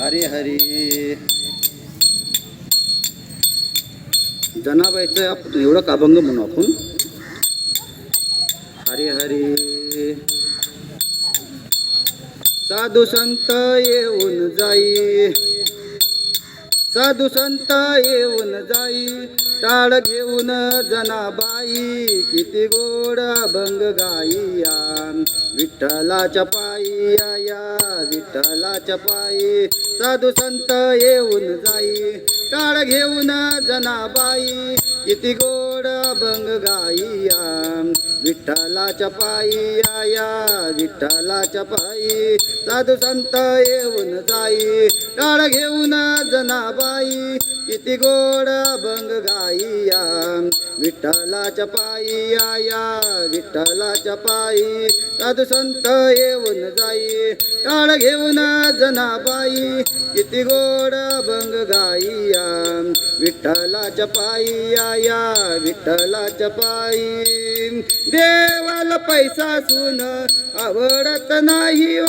हरे हरी. जनाबाईचं आपण एवढं काभंग म्हणू आपण. हरे हरे. साधू संत येऊन जाई. साधू संत येऊन जाई. टाळ घेऊन जनाबाई किती गोड अभंग गाईया विठ्ठलाच्या जाई या विठ्ठलाच्या पायी. साधू संत येऊन जाई. काळ घेऊन जनाबाई. किती गोड अभंग गाईया. विठ्ठलाच्या पायी आया विठ्ठलाच्या पायी. साधू संत येऊन जाई टाळ घेऊन जनाबाई. किती गोड अभंग गाईया. विठ्ठलाच्या पायी आया विठ्ठलाच्या पायी. साधू संत येऊन जाई टाळ घेऊन जनाबाई. किती गोड अभंग गाईया. विठ्ठलाच्या पायी आया विठ्ठल विठ्ठलाच्या पायी देवाला पैसा सुन आवडत नाही ओ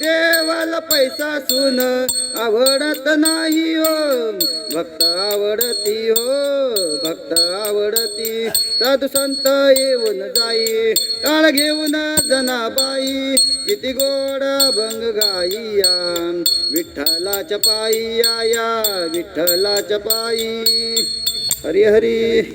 देवाला पैसा सुन आवडत नाही ओ भक्त आवडती हो भक्त आवडती. साधू संत येऊन जाई टाळ घेऊन जनाबाई. किती गोड भंग गाईया. विठ्ठलाच्या पायी या विठ्ठला विठ्ठलाच्या पायी हरी हरी.